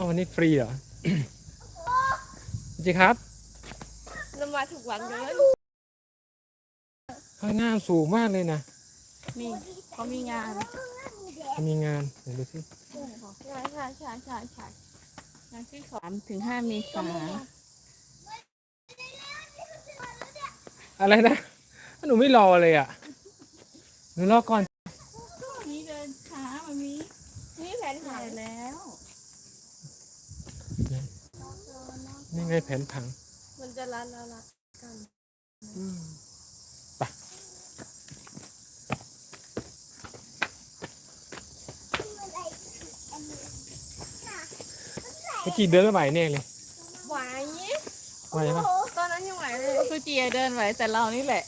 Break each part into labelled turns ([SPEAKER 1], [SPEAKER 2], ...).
[SPEAKER 1] อ้าววันนี้ฟรีเหรอจีครับ
[SPEAKER 2] เรามาถูกวันเกิน
[SPEAKER 1] ข้างหน้าสูงมากเลยนะ
[SPEAKER 2] นี่เขามีงาน
[SPEAKER 1] มีงานเดี๋ยวดูสิ
[SPEAKER 2] ใช่ใช่ใช่ใช่ใช่งานที่สามถึงห้าเมษา
[SPEAKER 1] อะไรนะหนูไม่รอเลยอะหนูรอก่อน
[SPEAKER 2] นี่เดินช้ามันมี นี่แผน
[SPEAKER 1] Dạ.
[SPEAKER 2] ถ่ายแล้ว
[SPEAKER 1] นี่ไงแผนผัง
[SPEAKER 2] มันจะรันแล้วละ
[SPEAKER 1] ไปเมื่อกี้เดินไม่ไหวแน่เลย
[SPEAKER 2] ไหว
[SPEAKER 1] ไหวปะ
[SPEAKER 2] ตอนนั้นยังไหวเลยคือเจียเดินไหวแต่เรานี่แหละ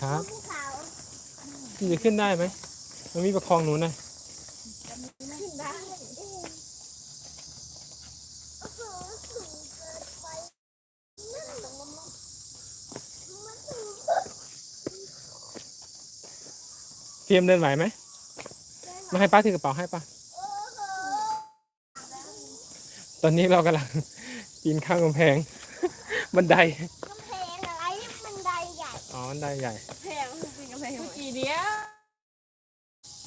[SPEAKER 1] ครับพี่จะขึ้นได้ไหมมันมีประคองหนูหน่อย
[SPEAKER 2] ขึ้นได้
[SPEAKER 1] เตรียมเดินไหวไหมมาให้ป้าถือกระเป๋าให้ป้าตอนนี้เรากำลังปีนข้ามกำแพง บันได
[SPEAKER 3] กำแพงอะไรมันไดใหญ่
[SPEAKER 1] อ๋อบันไดใหญ่
[SPEAKER 2] แพงจริงกับแพงคือกี่เดียว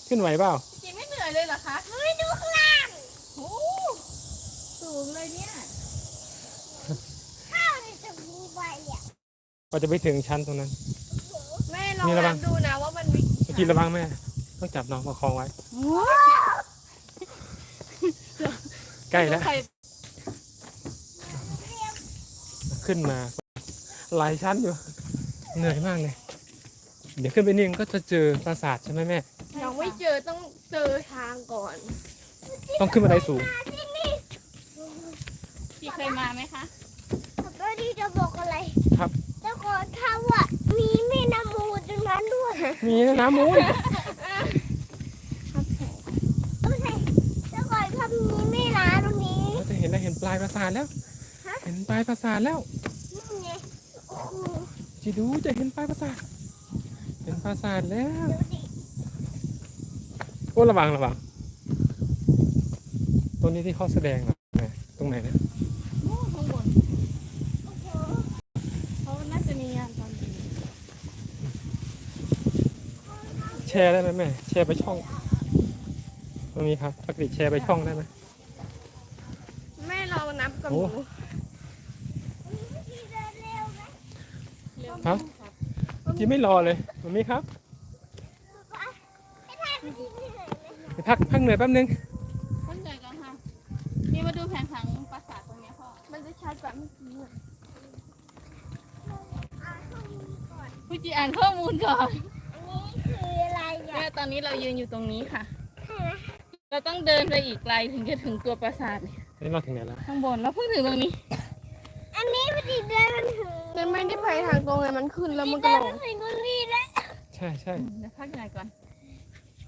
[SPEAKER 1] ขึ้นไหวเปล่า
[SPEAKER 2] กี่ไม่เหนื่อยเลยเหรอคะ
[SPEAKER 3] เฮ้ยดูข้างล่าง
[SPEAKER 2] โอ้สูงเลยเนี่ย
[SPEAKER 3] ข้าวนี่จะมีใบอะ
[SPEAKER 1] เราจะไปถึงชั้นตรงนั้น
[SPEAKER 2] แม่ลอง
[SPEAKER 1] มีระวั
[SPEAKER 2] นั
[SPEAKER 1] ง
[SPEAKER 2] บดูนะว่ามันมี
[SPEAKER 1] เมื่อกี้ระวังแม่ ต้องจับน้องประคองไว้ ใกล้แล้ว
[SPEAKER 2] ใคร
[SPEAKER 1] ขึ้นมาหลายชั้นอยู่ เหนื่อยมากเลย เดี๋ยวขึ้นไปนี่ก็จะเจอปราสาทใช่ไหมแม่
[SPEAKER 2] ยังไม่เจอต้องเจอทางก่อน
[SPEAKER 1] ต้องขึ้นบันไดสูง
[SPEAKER 2] พี่เคยมาไหมคะ
[SPEAKER 3] แล้วนี่จะบอกอะไร
[SPEAKER 1] ครับ
[SPEAKER 3] เจ้าก่อนข้าวอะมีแม่น้ำ มูลตรงนั้นด้วย
[SPEAKER 1] มีน้ำมูล
[SPEAKER 3] โอเคเจ้าก่อนข้าวมีแม่น้ำตรงนี้
[SPEAKER 1] เราจะเห็นแล้วเห็นปลายปราสาทแล้ว
[SPEAKER 3] ฮะ
[SPEAKER 1] เห็นปลายปราสาทแล้ว
[SPEAKER 3] นี่ไงโอ้โห
[SPEAKER 1] จีดูจะเห็นปลายปราสาท เห็นปราสาทแล้ว
[SPEAKER 3] ดูดิ
[SPEAKER 1] โอ้ระวังระวังตรงนี้ที่เขาแสดงเหรอแม่ตรงไหนเนี่ย
[SPEAKER 2] โอ้ข้างบน
[SPEAKER 3] โอ้โห
[SPEAKER 2] เขาน่าจะมีงานตอนเย็น
[SPEAKER 1] แช ร์ได้ไหมแม่แชร์ไปช่อง ตรงนี้ครับปกติแชร์ไปช่องได้ไหม
[SPEAKER 2] แม่ลองนับกับห
[SPEAKER 1] โอ้
[SPEAKER 2] นู
[SPEAKER 3] ที่เดินเร็วไหม
[SPEAKER 2] เร็ว
[SPEAKER 1] ครับจีไม่รอเลยมันมีครับ
[SPEAKER 3] ไม่ทันทีเหนื่อยไหม
[SPEAKER 1] ไปพักพักเหนื่อยแป๊บนึง
[SPEAKER 2] ต้นใจกันค่ะนี่มาดูแผนผังปราสาทตรงเนี้ยพ่อมันจะชัดกว่าเมื่อกี้อะ
[SPEAKER 3] อ่านข้อมูลก่อน
[SPEAKER 2] พี่จีอ่านข้อมูลก่อน
[SPEAKER 3] อันนี้คืออะไร อะ
[SPEAKER 2] แม่ตอนนี้เรายืนอยู่ตรงนี้ค่ะ
[SPEAKER 3] ใช่ไหม
[SPEAKER 2] เราต้องเดินไปอีกไกลถึงจะถึงตัวปราสาทเนี่ย
[SPEAKER 1] นี่เราถึงไหนแล้ว
[SPEAKER 2] ข้างบนแล้วเพิ่งถึงตรงนี้
[SPEAKER 3] อันนี้พอดีเดินมันถึง
[SPEAKER 2] มันไม่ได้ไปทางตรงเลยมันขึ้นแล้วมันก็
[SPEAKER 3] เดิน
[SPEAKER 2] ล
[SPEAKER 3] มั
[SPEAKER 2] ง
[SPEAKER 3] นถึงตรงนี้แล้ว
[SPEAKER 1] ใช่ใช่
[SPEAKER 2] เดี๋ยวพักหน่อยก่อน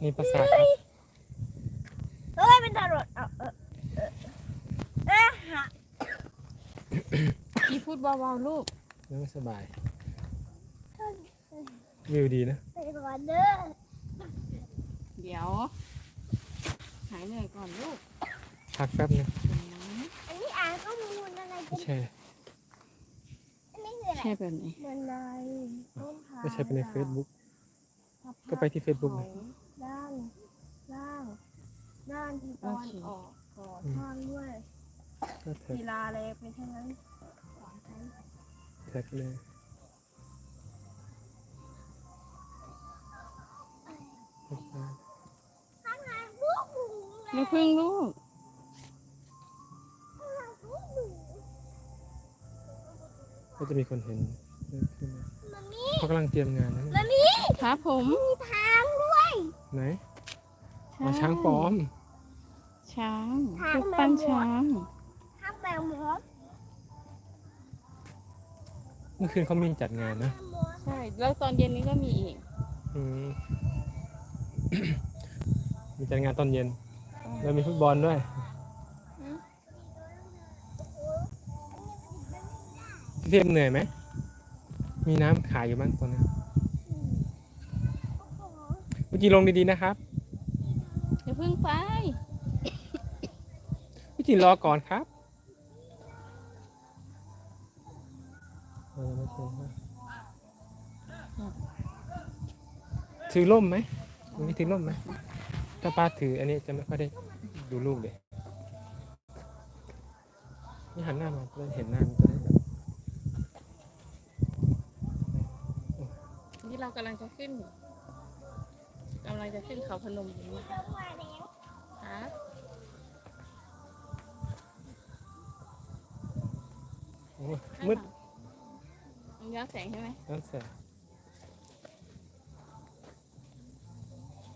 [SPEAKER 1] นี่ปราสาทครับ
[SPEAKER 3] เฮ้ยเป็นตำรวจเอาเออเออเออหา
[SPEAKER 2] อีพูดเบาๆลูก
[SPEAKER 1] นั่งสบาย วิวดีนะ
[SPEAKER 3] ไปก่อนเด้อ
[SPEAKER 2] เดี๋ยว หายเหนื่อยก่อนลูก
[SPEAKER 1] พักแป๊บนึง
[SPEAKER 3] อันนี้อ่านข้อมูลอะไรกัน
[SPEAKER 1] แชร์
[SPEAKER 3] อันนี้คืออะไร
[SPEAKER 2] แค่แบบไหน
[SPEAKER 3] บันไดต้นทาง
[SPEAKER 1] ไม่ใช่ไปใน Facebook ก็ไปที่ Facebook เลย
[SPEAKER 3] ด้านล่างด้านที่ตอนออกก่อสร้างด้วย
[SPEAKER 1] ก็แท็ก
[SPEAKER 3] ศิลาเล็กไม่ใช่นั้น
[SPEAKER 1] แท็กเลย
[SPEAKER 3] ข้างหลังพวกห นู
[SPEAKER 2] ไม่พึ่งลูก
[SPEAKER 3] ข้างหลังพวกหนู
[SPEAKER 1] ก็จะมีคนเห็นเยอะขึ้นนะ
[SPEAKER 3] มันมี
[SPEAKER 1] เขากำลังเตรียมงานนะเนี่ย
[SPEAKER 3] มันมี
[SPEAKER 2] ครับผม
[SPEAKER 3] มีทางด้วย
[SPEAKER 1] ไหนมาช้างปลอม
[SPEAKER 2] ช้าง
[SPEAKER 3] ช้าง
[SPEAKER 2] ลูกปั้น
[SPEAKER 3] แมวหมด
[SPEAKER 2] ช้าง
[SPEAKER 3] ทางแบบหมอ
[SPEAKER 1] เมื่อคืนเขามีจัดงานนะ
[SPEAKER 3] หมอ
[SPEAKER 2] ใช่ แล้วตอนเย็นนี้ก็มีอีก
[SPEAKER 1] อืมมีจัดงานตอนเย็น แล้วมีฟุตบอลด้วยพี่เทพเหนื่อยไหม มีน้ำขายอยู่บ้างตอนนี้
[SPEAKER 3] โอ้โห
[SPEAKER 1] เมื่อกี้ลงดีๆนะครับ
[SPEAKER 2] เดี๋ยวเพิ่งไป
[SPEAKER 1] พี่จินรอก่อนครับเออไม่ใช่ครับถือร่มไหมมีถือร่มไหม ถ้าป้าถืออันนี้จะไม่ค่อยได้ดูลูกเลย นี่หันหน้ามาจะได้เห็นหน้ามันจะได้แบบ
[SPEAKER 2] นี่เรากำลังจะขึ้นกำลังจะขึ้นเขาพนมอยู่นะคะครับ
[SPEAKER 1] โอ้ยมืด
[SPEAKER 2] มันย้อนแสงใช่ไหม
[SPEAKER 1] นั่นแสบ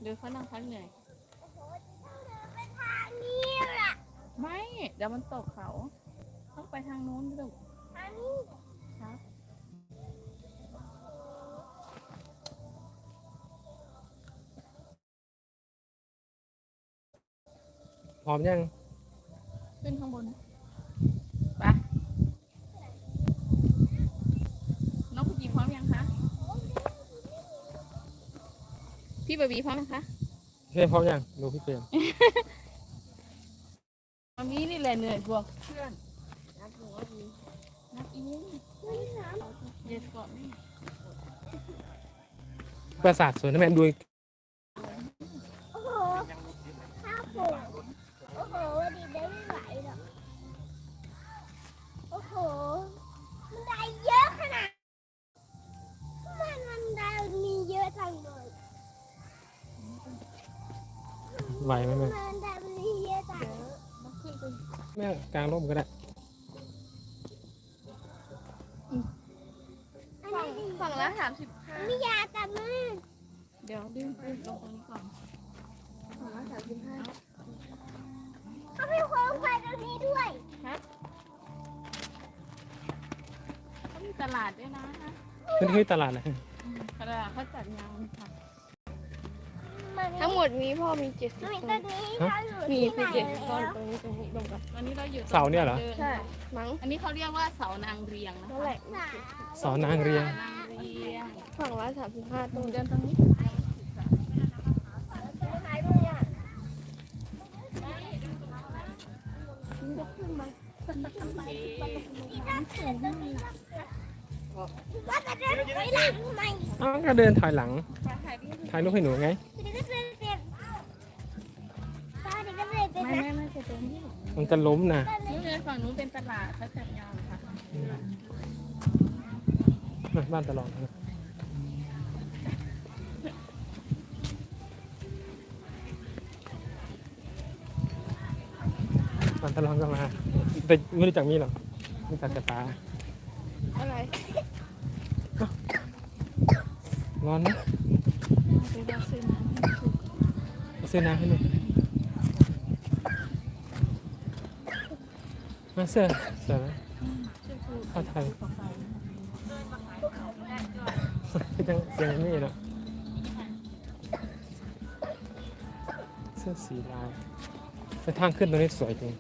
[SPEAKER 2] ดูเขานั่งพักเหนื่อย ไม่ เดี๋ยวมันตกเขา ต้องไปทางนู้นลูก
[SPEAKER 3] อันนี้
[SPEAKER 2] ครับ
[SPEAKER 1] พร้อมยัง
[SPEAKER 2] ขึ้นข้างบนไปน้องผู้จีพร้อมยังคะ พี่บบีพร้อมนะคะ
[SPEAKER 1] เฟรมพร้อมยังดูพี่เฟรม
[SPEAKER 2] มามีนี่แหละ เหนื่อยบวกเพื่อนนักหัวดีนักอินเย็นก่อนนี่
[SPEAKER 1] ปราสาทสวยนะแม่ดู
[SPEAKER 3] โอ้โหข้าวโพดโอ้โหวันนี้ได้ไม่ไหวหรอกโอ้โห มันได้เยอะขนาด มันมันได้มีเยอะจังเลย
[SPEAKER 1] ไหวไหมแม่
[SPEAKER 3] มันได้มีเยอะจัง
[SPEAKER 2] มาขึ้นไป
[SPEAKER 1] แม่ กลางร่มก็ได้
[SPEAKER 3] อันนี้
[SPEAKER 2] ฝั่งละสามสิบห้า
[SPEAKER 3] มียาแต่มือ
[SPEAKER 2] เดี๋ยวดึงดึงลงตรงนี้ก่อนฝั่งละสามสิบห้า
[SPEAKER 3] เขามีโคมไฟตรงนี้ด้วย
[SPEAKER 2] เขามีตลาดด้วยนะ
[SPEAKER 1] ขึ้นที่ตลาดนะ
[SPEAKER 2] ตลาดเขาจัดงานค่ะ
[SPEAKER 3] มัน
[SPEAKER 2] ทั้งหมดนี้พ่อมีเจ็ดสิบ
[SPEAKER 3] มี
[SPEAKER 2] ต้
[SPEAKER 3] ตัวนนี้เราอยู่
[SPEAKER 2] มี
[SPEAKER 3] ที่
[SPEAKER 2] ไป
[SPEAKER 3] ไหน
[SPEAKER 2] เจ็ดต้น
[SPEAKER 3] แล้ว
[SPEAKER 2] ตรงนี้ตรงนี้รวมกันวันนี้เราอยู่
[SPEAKER 1] เสาเนี่ยเหรอ
[SPEAKER 2] ใช่ มั้งอันนี้เขาเรียกว่าเสานางเรียงนะคะ
[SPEAKER 1] เสานางเรียง
[SPEAKER 2] นางเรียง
[SPEAKER 4] ฝั่งละสามสิบห้า
[SPEAKER 2] ตร
[SPEAKER 4] ต้
[SPEAKER 2] ง
[SPEAKER 4] น
[SPEAKER 2] เดินตรงนี้
[SPEAKER 3] หายมืออะว่าจะเดินไปหลังทำไม
[SPEAKER 1] อ้าวก็เดินถอยหลัง
[SPEAKER 2] ถ่ายดิ
[SPEAKER 1] ถ่ายรูปให้หนูไง
[SPEAKER 3] เดี๋ยวก็เดินเปลี่ยน
[SPEAKER 2] ไม่
[SPEAKER 3] นะ
[SPEAKER 2] ไม่ไม่จะตรงนี้
[SPEAKER 1] มันจะล้มนะ
[SPEAKER 2] นู้นเลยฝั่งนู้นเป็นตลาดเขาจัดงานค่ะ
[SPEAKER 1] มาบ้านตลอดนะบ้านตลอดก็มา แต่ไม่รู้จักมีหรอกรู้จักแต่ป้า
[SPEAKER 4] อะไร
[SPEAKER 1] ร้อนนะ
[SPEAKER 2] เดี๋ยวเราซื้อน้ำให้สุก
[SPEAKER 1] เอาซื้อน้ำให้หนู มาเสื้อเสื้อไหม
[SPEAKER 2] ชื่อคือ
[SPEAKER 1] เข้าไทย
[SPEAKER 2] ยัง
[SPEAKER 1] ยังนี่นะเสื้อสีลายแต่ทางขึ้นตรงนี้สวยจริง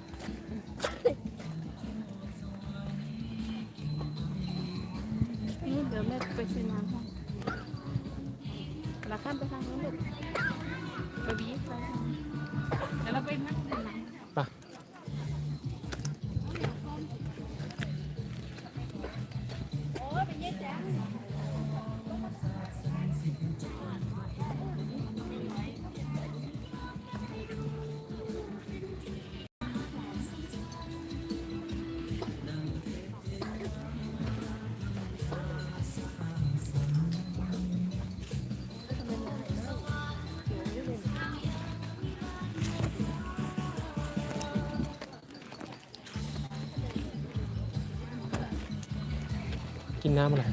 [SPEAKER 2] นน้ำ
[SPEAKER 1] อะไร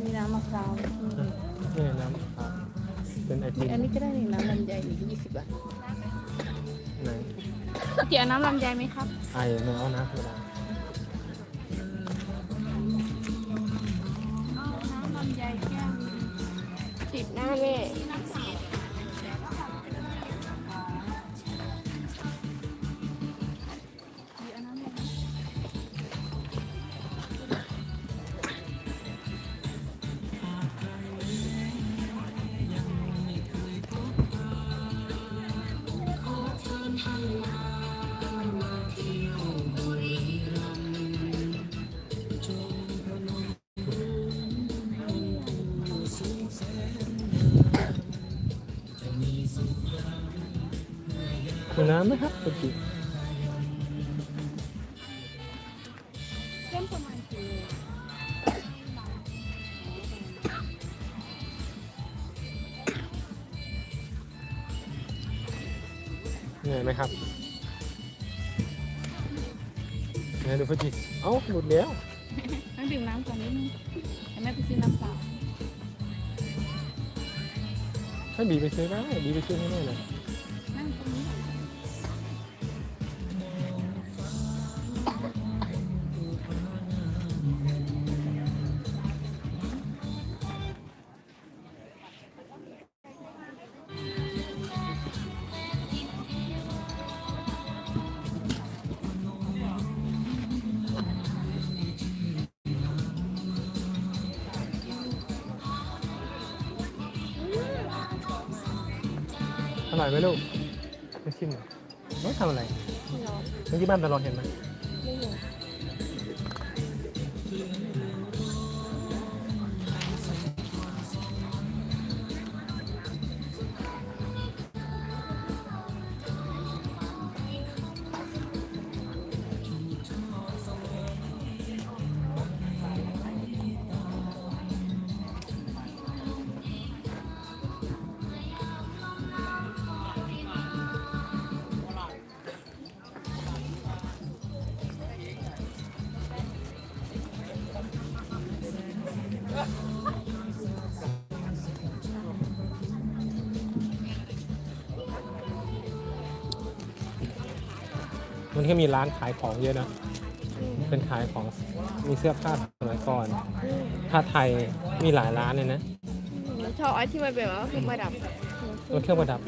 [SPEAKER 2] มีน้ำมะพร้าว
[SPEAKER 1] นี่น้ำมะพร้าวเป็นไอติม
[SPEAKER 2] อันนี้ก็ได้นี่น้ำลำไยอีกยี่สิบบาท
[SPEAKER 1] ไหน
[SPEAKER 2] เกี่ยวน้ำลำไยไหมครับ
[SPEAKER 1] ไอเนื้อเอาน้ำธรรมดา
[SPEAKER 4] มี
[SPEAKER 2] น้ำ
[SPEAKER 1] ไหมครับคุณจี
[SPEAKER 2] เข้มประมาณกี่โล
[SPEAKER 1] เหนื่อยไหมครับเหนื่อยดูพอดีเอ้าหลุดแล้ว
[SPEAKER 2] ต้องดื่มน้ำก่อนนิดนึงให้แม่ไปซื้อน้ำเปล่า
[SPEAKER 1] ให้บีไปซื้อได้บีไปซื้อให้แม่หน่อย บ้านตลอดเห็นไหม ก็มีร้านขายของเยอะนะ เป็นขายของมีเสื้อผ้าสมัยก่อนผ้าไทยมีหลายร้านเลยนะ
[SPEAKER 4] แล้วชอบไอ้ที่มันเป็นแบบว่าเครื่องประดับ
[SPEAKER 1] รถเครื่องประดับ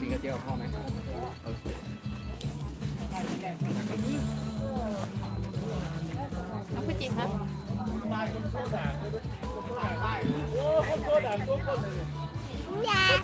[SPEAKER 5] กินกระเจียวพ่อไหม
[SPEAKER 4] เอาไปจิบครับ
[SPEAKER 3] ยา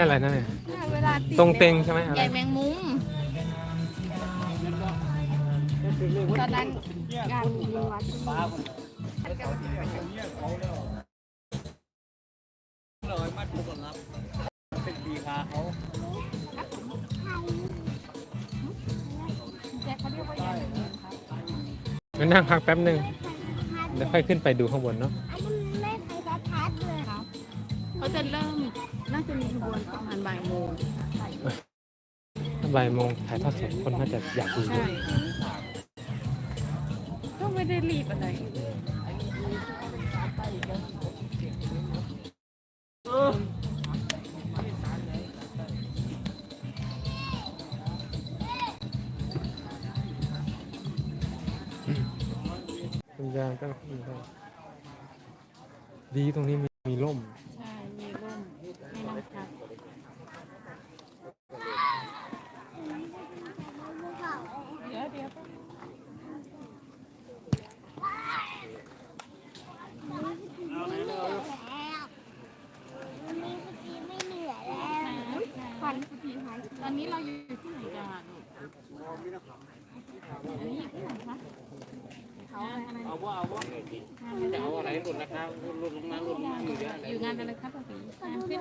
[SPEAKER 2] อันนี้
[SPEAKER 5] อะ
[SPEAKER 1] ไรนะเนี่ย
[SPEAKER 4] เวลาติด
[SPEAKER 1] ตรงเต็งใช่ไหมอะไร
[SPEAKER 2] ใหญ่แมงมุมตอนนั้นงานมีวัด
[SPEAKER 5] ปลาคนเลยมัดผูกกันรับเป็นปีคาเขา
[SPEAKER 2] แจ็คเขาเรียกว่าใหญ่แมงมุมครับ
[SPEAKER 1] งั้นนั่งพักแป๊บหนึ่งเดี๋ยวค่อยขึ้นไปดูข้างบนเนาะ
[SPEAKER 3] อันนี้
[SPEAKER 2] ประมาณบ่ายโมง
[SPEAKER 1] บ่ายโมงถ่ายทอดสดคนน่าจะอยากดูเย
[SPEAKER 2] ใช่
[SPEAKER 1] อะ
[SPEAKER 2] ก็ไม่ได้รีบอะไร
[SPEAKER 1] คุณยายก็ดีตรงนี้มีมีร่ม
[SPEAKER 2] ใช่ มีร่มให้นั่งพัก เดี๋ยวเดี๋ยว
[SPEAKER 3] วันนี้พี่ไม่เหนื่อยแล้ว
[SPEAKER 2] ควันสุธีคะตอนนี้เราอยู่ที่ไหนกันอะลูกอันนี้อยู่ที่ไหนคะเขาอะไร
[SPEAKER 5] เอาว่าเอาว่าจะเอาอะไรหลุดราคาหลุดลงมาหลุดลงมาอยู่เยอะเลย
[SPEAKER 2] อยู่งานอะไรครับพี่งานขึ้น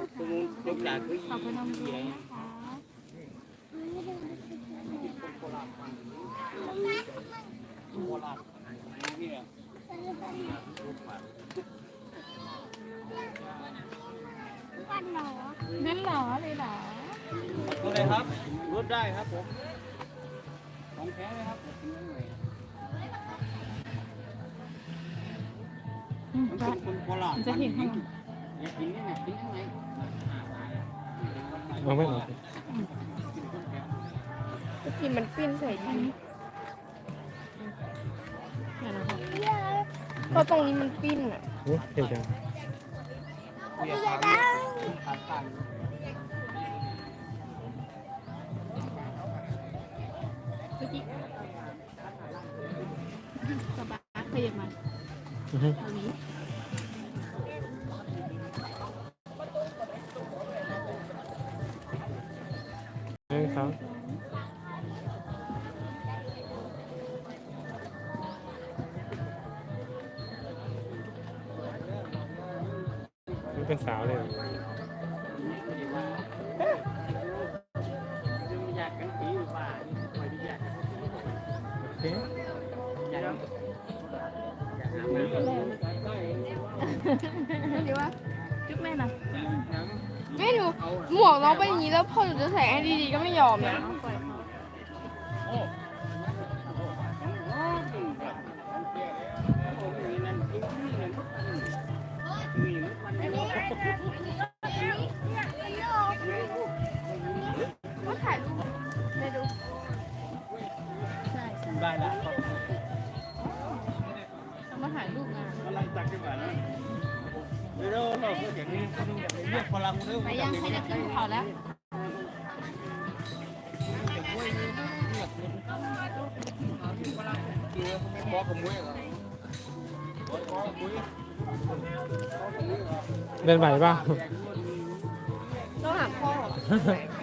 [SPEAKER 5] ตรง
[SPEAKER 2] ค่ะ
[SPEAKER 5] นู้ากคือ
[SPEAKER 2] ขอบคุณน้องด้วยนะคะ
[SPEAKER 5] นี่
[SPEAKER 3] วันหนอ
[SPEAKER 2] นั่นเหรอเลยหรอ
[SPEAKER 5] ก็เลยครับรถได้ครับผมของแท้เลยครับ
[SPEAKER 2] อืม
[SPEAKER 5] มันเป็นคนโคราช
[SPEAKER 2] จะเห็นข้างหลัง
[SPEAKER 5] อยากกินนี่ไงกินยังไง
[SPEAKER 1] เอาไม่หรอก
[SPEAKER 5] เที่
[SPEAKER 4] มันปิ้นใส่ดินนั่นนะคะ
[SPEAKER 3] เยอะ
[SPEAKER 4] ก็ตรงนี้มันปิ้นอะ
[SPEAKER 1] โอ้เดี๋ยวเดี๋ยว
[SPEAKER 3] เยอะดัง
[SPEAKER 2] เมื่อกี้กระบะขยับมา
[SPEAKER 1] อือฮึ
[SPEAKER 2] ตรงนี้า
[SPEAKER 1] วเลยหรอ
[SPEAKER 5] อยากกันผีอยู่ป่าไม่ด้อยาก
[SPEAKER 1] โอเค
[SPEAKER 5] อยาก
[SPEAKER 2] ไม่ดีว่าจุ๊บแม่น่ะ
[SPEAKER 4] ไม่หนูหมวกน้องเป็นอย่างนี้แล้วพ่อหนูจะใส่ให้ดีๆก็ไม่ยอมนะ ไป
[SPEAKER 2] ยังใครจะขึ้นเขาแล้ว
[SPEAKER 5] บอกกับมุ้ยเหรอบอกกับมุ้ย
[SPEAKER 1] เดินไหวเปล่า
[SPEAKER 4] ต้องหาพ่อ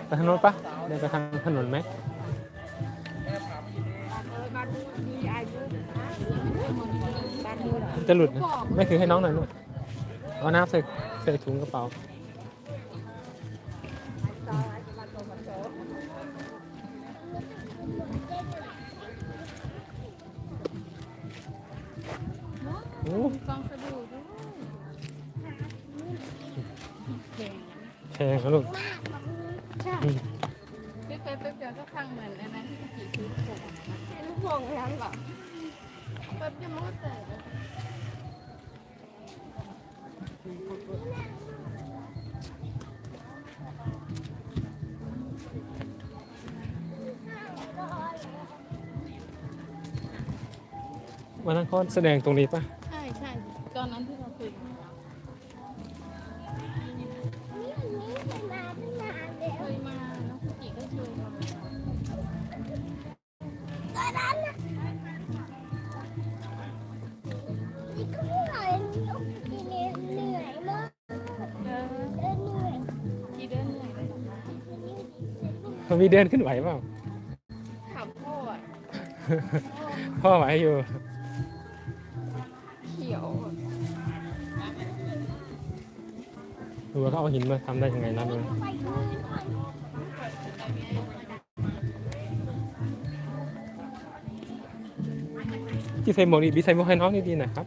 [SPEAKER 1] ไปทางโน้นปะเดินไปทางถนนไหมจะหลุดนะไม่ถือให้น้องหน่อยลูกเอาน้ำใส่ใส่ถุงกระเป๋า โอ้
[SPEAKER 2] กองสะดุดแข็ง
[SPEAKER 1] แพงครับลูก
[SPEAKER 2] ไปไปไปเดี๋ยวก็ฟังเหมือนอันนั้นที่กี่ซื้อผม
[SPEAKER 4] เป็นห่วงแล้วเหรอแป๊บเดียวมันก็แต ว
[SPEAKER 1] วันนั้นเขาแสดงตรงนี้ปะ
[SPEAKER 2] ใช่ใช่ตอนนั้นที่เราเคยมา
[SPEAKER 3] นี่มันนี่จะมาตั้งนานแล้ว
[SPEAKER 2] เคยมาน้องกี่ก็เคยมา
[SPEAKER 3] ตอนนั้นน่ะนี่ก็เหนื่อยนี่เหนื่อยมาก
[SPEAKER 2] เออ
[SPEAKER 3] เดินเหนื่อย
[SPEAKER 2] กี่เดือนเหนื่อยเลย
[SPEAKER 1] มันมีเดินขึ้นไหวเปล่า
[SPEAKER 4] ถามพ่ออะ
[SPEAKER 1] พ่อไหวอยู่
[SPEAKER 4] ว่า
[SPEAKER 1] เขาเอาหินมาทำได้ยังไงนะมึง
[SPEAKER 3] ไปดูหน่อย
[SPEAKER 1] ที่ใส่หมวกนี่ดีใส่หมวกให้น้องนี่ดีหนะครับ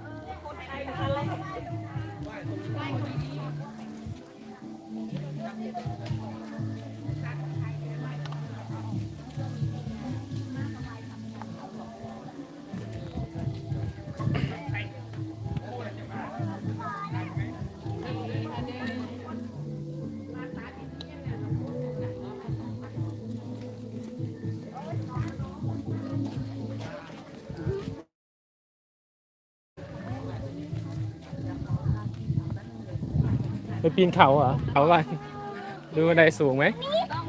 [SPEAKER 1] ไปปีนเขาเหรอเขาอะไรดูบันไดสูงไหม
[SPEAKER 2] ต้อง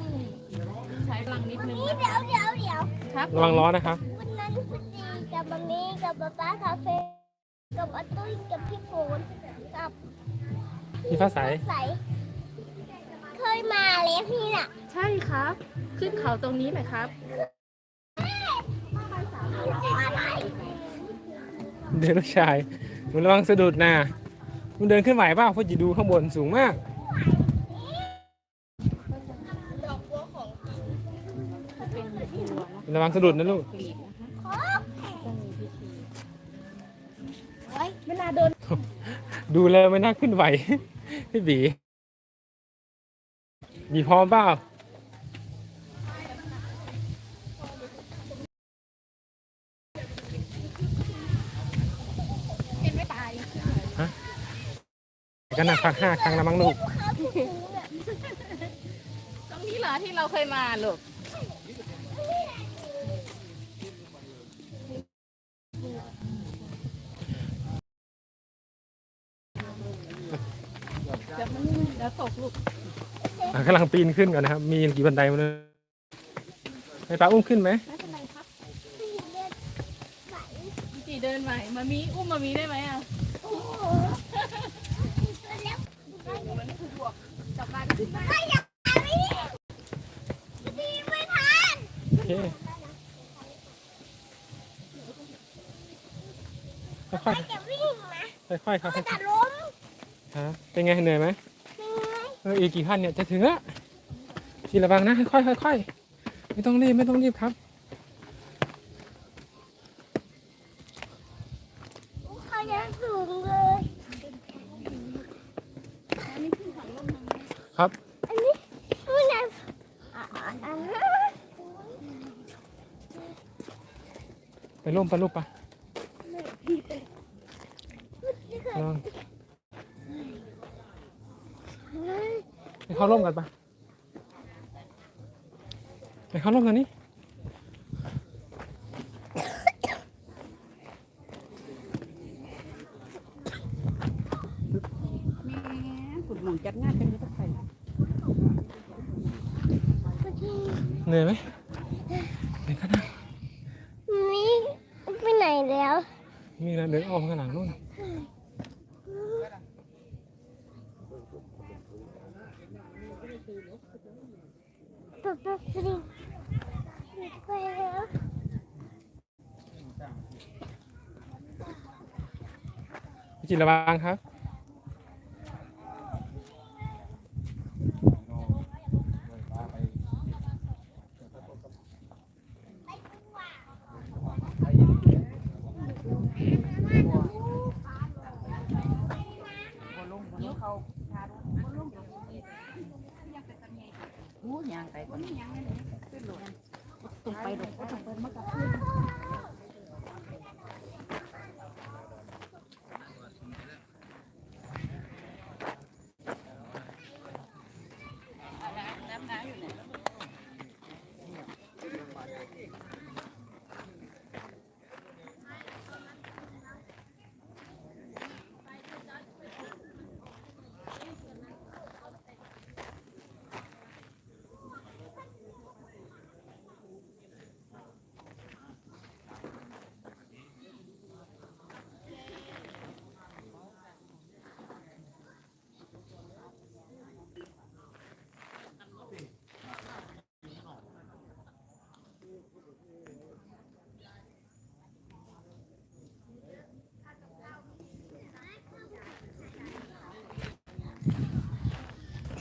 [SPEAKER 2] ใช้พลังนิดนึง
[SPEAKER 3] นี่เดี๋ยวเดี๋ยวเดี๋ยว
[SPEAKER 2] ครับ
[SPEAKER 1] ระวังล้อนะครับ
[SPEAKER 3] วันนั้นพอดีกับมัมมี่กับป๊าป๊าคาเฟ่กับอาตุ้ยกับพี่โฟนกับ
[SPEAKER 1] พี่ฟ้าใส
[SPEAKER 3] ใสเคยมาแล้วที่น่ะ
[SPEAKER 2] ใช่ครับ ขึ้นเขาตรงนี้เลยครับ
[SPEAKER 3] อะไร
[SPEAKER 1] เดินลูกชายมันระวังสะดุดนะ มันเดินขึ้นไหวเปล่าเพราะจะดูข้างบนสูงมาก
[SPEAKER 4] ดอกบัวของ
[SPEAKER 2] จะเป็นบัวนะ
[SPEAKER 1] ระวังสะดุดนะลูก
[SPEAKER 2] กลีบนะคะ
[SPEAKER 3] ขอ
[SPEAKER 2] จะมีพิธี
[SPEAKER 3] เฮ้ยเวลาโดน
[SPEAKER 1] ดูแล้วไม่น่าขึ้นไหว พี่บีบีพร้อมเปล่า
[SPEAKER 3] กัน
[SPEAKER 1] นะพักห้าครั้งแล้วมั้งลูก
[SPEAKER 2] ตรงนี้เหรอที่เราเคยมาลูกเดี๋ยวมันเดี๋ยวตกลูก
[SPEAKER 1] กำลังปีนขึ้นก่อนนะครับ มีกี่บันไดมาเลยไห้ป้าอุ้มขึ้นไหม
[SPEAKER 2] สี่เดินใหม่มามีอุ้มมามีได้ไหมอะ
[SPEAKER 3] โอ
[SPEAKER 1] เคค่อย
[SPEAKER 3] ไม่จะวิ่งนะ
[SPEAKER 1] ๆค่อยๆครับ
[SPEAKER 3] ก็จะล้ม
[SPEAKER 1] ฮะเป็นไงเหนื่อยไหม
[SPEAKER 3] เหนื่อย
[SPEAKER 1] เอออีกกี่ขั้นเนี่ยจะถึงละทีระวังนะค่อยๆค่อยๆไม่ต้องรีบไม่ต้องรีบครับ
[SPEAKER 3] เขาจะสูงเลย
[SPEAKER 1] ครับ
[SPEAKER 3] อันนี้ไม่ไหนอะอะ
[SPEAKER 1] ไปร่มไปลูกปะลองไปเข้าร่มกันปะไปเข้าร่มกันนี่
[SPEAKER 2] ขุดหมุนจัดงานกันอยู่ตั้งแต่
[SPEAKER 1] เหนื่อยไหมเหนื่อยขนาด
[SPEAKER 3] นี่ไปไหนแล้ว
[SPEAKER 1] มีอะไรเดินอ้อมข้างหลังนู่น
[SPEAKER 3] ตกตกสิไปแล้ว
[SPEAKER 1] พี่ จิรวังครับ
[SPEAKER 2] อู้ยางไปก่อนยางเลยขึ้นลงตรงไปลงก็ตรงไปมากับ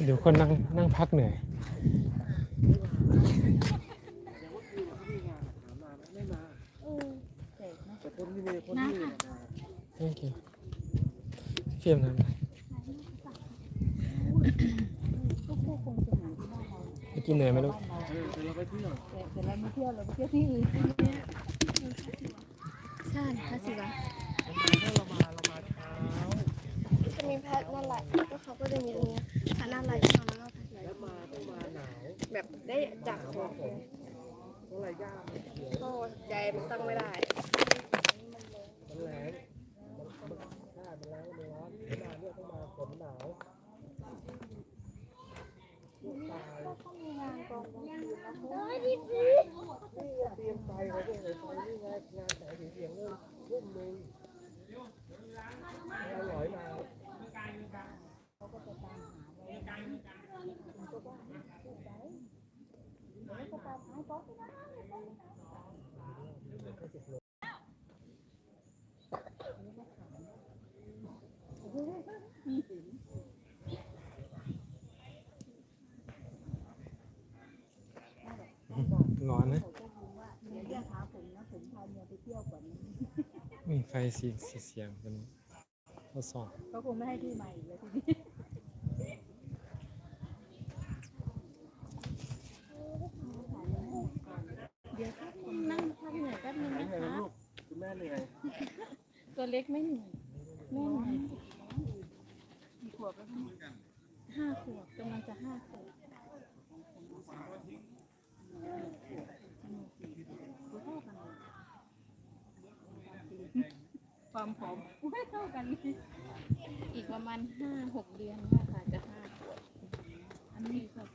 [SPEAKER 1] เดี๋ยวคนนั่งนั่งพักเหนื่อย
[SPEAKER 2] น้า
[SPEAKER 1] โอเคเฟียมนะไปกินเหนื่อยไหมลูก
[SPEAKER 5] เออเราไปเที่ยว
[SPEAKER 2] เสร็จแล้วมาเที่ยวเราไปเที่ยวที่อื่น
[SPEAKER 4] ใช่พระศิวะ
[SPEAKER 5] เรามาเรามาเช้า
[SPEAKER 4] จะมีแพระนั่นแหละก็เขาก็จะมีตรงนี้พระนั่นแหละที่เขานั่นแหล
[SPEAKER 5] แล้วมาต้องมาหนาว
[SPEAKER 4] แบบได้จากของ
[SPEAKER 5] อะไรยามันเขีย
[SPEAKER 4] ใจมันตั้งไม่ได้
[SPEAKER 5] มันแรงมันมันใช่มันแรงมันร้อนเวลาเนี่ยต้องมาฝนหนาว
[SPEAKER 3] โอ้ยดีสิ
[SPEAKER 5] นี่เตรียมไฟเขาด้วยเลยไฟนี่ไงงานแสงเสียงเรื่องทุ่มหนึ่งอร่อยมา
[SPEAKER 1] ร้อนนะมีไฟสีสีเสียงเป็นทดสอบ
[SPEAKER 2] ก็คงไม่ให้ที่ใหม่เลยทีนี้ เดี๋ยวครับผมนั่ง พักเหนื่อยแป๊บนึง
[SPEAKER 5] เห
[SPEAKER 2] นะ
[SPEAKER 5] นื่อย
[SPEAKER 2] คะ
[SPEAKER 5] นะลูกคุณแม่เหนื่อย
[SPEAKER 2] ตัวเล็กไม่เหนื่อยแม่เหนื่อยกี่ขวบแล้วนห้าขวบกำลังจะห้าขวบความผอมไม่เท่ากันเลยอีกประมาณห้าหกเดือนนี่ยค่ะจะห้าขวบ
[SPEAKER 6] อันนี้แบบ